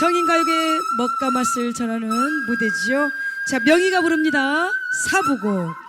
성인가요계 먹가 맛을 전하는 무대지요. 자, 명희가 부릅니다. 사부곡.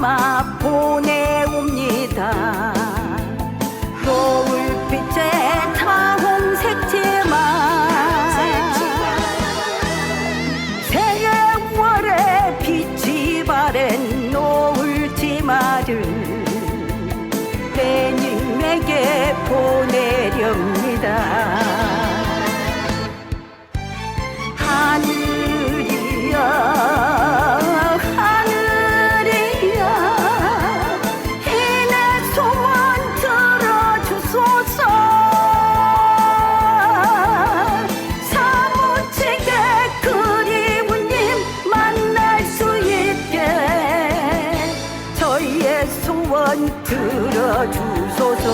my 들어주소서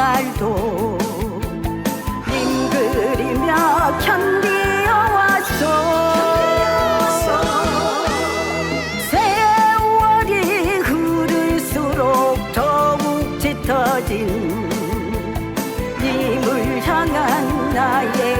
날도 님 그리며 견디어왔소 세월이 흐를수록 더욱 짙어진 님을 향한 나의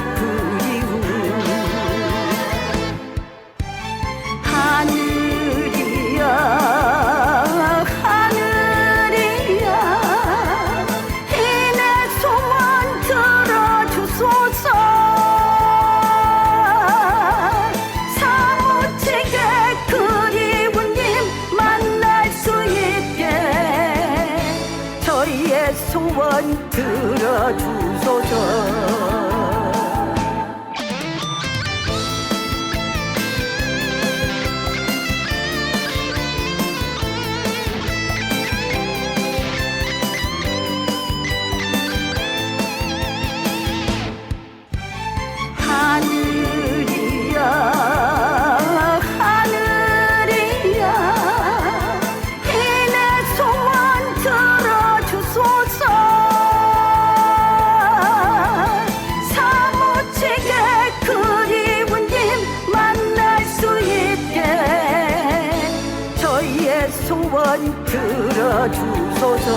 저희의 소원 들어주소서 소원 들어주소서.